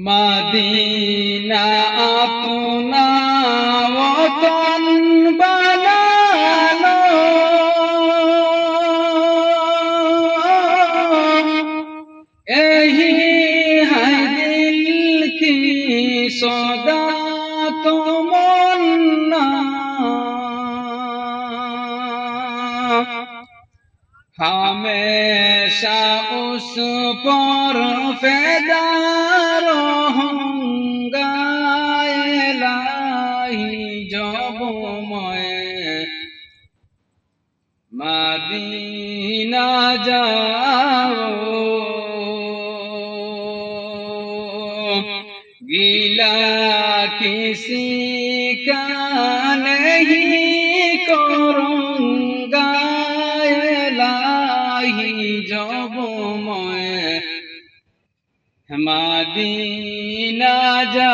Medina আপনা ওতন বানালো। এহি হায় দিল কি সদা हमेशा उस पर फैदा रहूंगा इलाही जब मैं मदीना जाओ गीला किसी का नहीं নাহি যাব মই মাদিনা যা